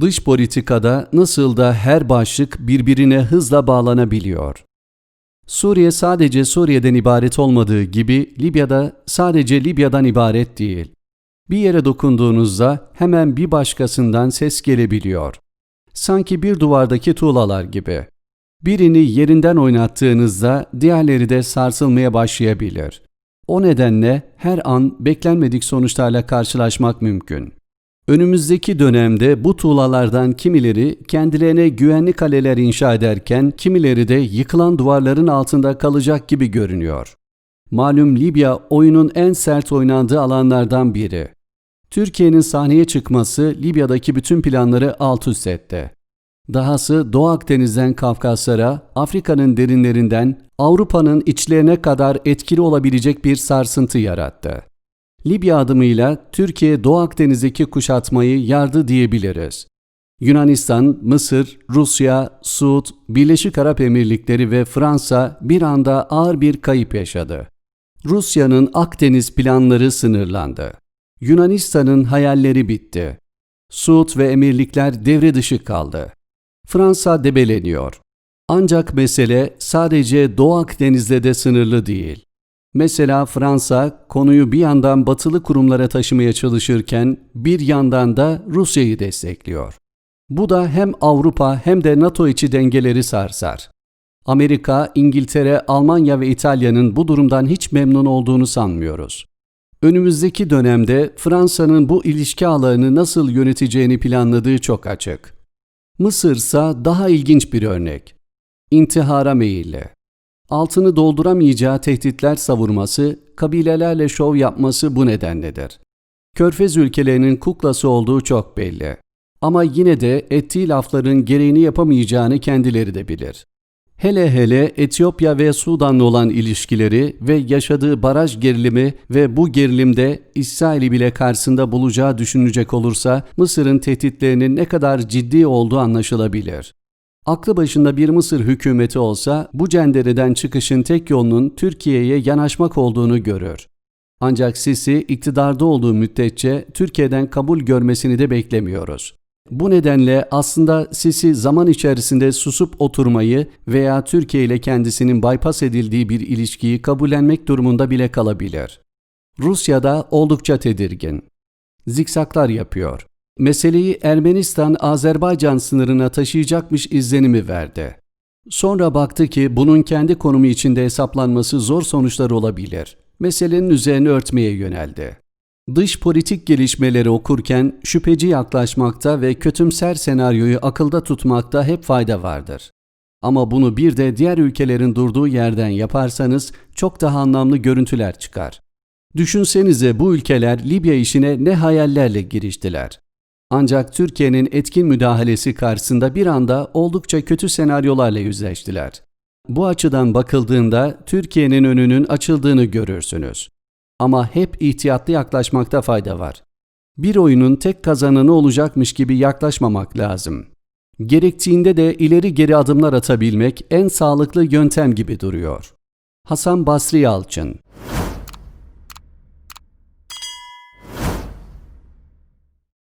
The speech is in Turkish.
Dış politikada nasıl da her başlık birbirine hızla bağlanabiliyor. Suriye sadece Suriye'den ibaret olmadığı gibi Libya'da sadece Libya'dan ibaret değil. Bir yere dokunduğunuzda hemen bir başkasından ses gelebiliyor. Sanki bir duvardaki tuğlalar gibi. Birini yerinden oynattığınızda diğerleri de sarsılmaya başlayabilir. O nedenle her an beklenmedik sonuçlarla karşılaşmak mümkün. Önümüzdeki dönemde bu tuğlalardan kimileri kendilerine güvenli kaleler inşa ederken kimileri de yıkılan duvarların altında kalacak gibi görünüyor. Malum Libya oyunun en sert oynandığı alanlardan biri. Türkiye'nin sahneye çıkması Libya'daki bütün planları alt üst etti. Dahası Doğu Akdeniz'den Kafkaslara, Afrika'nın derinlerinden Avrupa'nın içlerine kadar etkili olabilecek bir sarsıntı yarattı. Libya adımıyla Türkiye Doğu Akdeniz'deki kuşatmayı yardı diyebiliriz. Yunanistan, Mısır, Rusya, Suud, Birleşik Arap Emirlikleri ve Fransa bir anda ağır bir kayıp yaşadı. Rusya'nın Akdeniz planları sınırlandı. Yunanistan'ın hayalleri bitti. Suud ve emirlikler devre dışı kaldı. Fransa debeleniyor. Ancak mesele sadece Doğu Akdeniz'de de sınırlı değil. Mesela Fransa konuyu bir yandan batılı kurumlara taşımaya çalışırken bir yandan da Rusya'yı destekliyor. Bu da hem Avrupa hem de NATO içi dengeleri sarsar. Amerika, İngiltere, Almanya ve İtalya'nın bu durumdan hiç memnun olduğunu sanmıyoruz. Önümüzdeki dönemde Fransa'nın bu ilişki ağlarını nasıl yöneteceğini planladığı çok açık. Mısır ise daha ilginç bir örnek. İntihara meyilli. Altını dolduramayacağı tehditler savurması, kabilelerle şov yapması bu nedenledir. Körfez ülkelerinin kuklası olduğu çok belli. Ama yine de ettiği lafların gereğini yapamayacağını kendileri de bilir. Hele hele Etiyopya ve Sudan'la olan ilişkileri ve yaşadığı baraj gerilimi ve bu gerilimde İsrail'i bile karşısında bulacağı düşünecek olursa Mısır'ın tehditlerinin ne kadar ciddi olduğu anlaşılabilir. Aklı başında bir Mısır hükümeti olsa bu cendereden çıkışın tek yolunun Türkiye'ye yanaşmak olduğunu görür. Ancak Sisi iktidarda olduğu müddetçe Türkiye'den kabul görmesini de beklemiyoruz. Bu nedenle aslında Sisi zaman içerisinde susup oturmayı veya Türkiye ile kendisinin bypass edildiği bir ilişkiyi kabullenmek durumunda bile kalabilir. Rusya da oldukça tedirgin. Zikzaklar yapıyor. Meseleyi Ermenistan-Azerbaycan sınırına taşıyacakmış izlenimi verdi. Sonra baktı ki bunun kendi konumu içinde hesaplanması zor sonuçlar olabilir. Meselenin üzerine örtmeye yöneldi. Dış politik gelişmeleri okurken şüpheci yaklaşmakta ve kötümser senaryoyu akılda tutmakta hep fayda vardır. Ama bunu bir de diğer ülkelerin durduğu yerden yaparsanız çok daha anlamlı görüntüler çıkar. Düşünsenize bu ülkeler Libya işine ne hayallerle giriştiler. Ancak Türkiye'nin etkin müdahalesi karşısında bir anda oldukça kötü senaryolarla yüzleştiler. Bu açıdan bakıldığında Türkiye'nin önünün açıldığını görürsünüz. Ama hep ihtiyatlı yaklaşmakta fayda var. Bir oyunun tek kazananı olacakmış gibi yaklaşmamak lazım. Gerektiğinde de ileri geri adımlar atabilmek en sağlıklı yöntem gibi duruyor. Hasan Basri Yalçın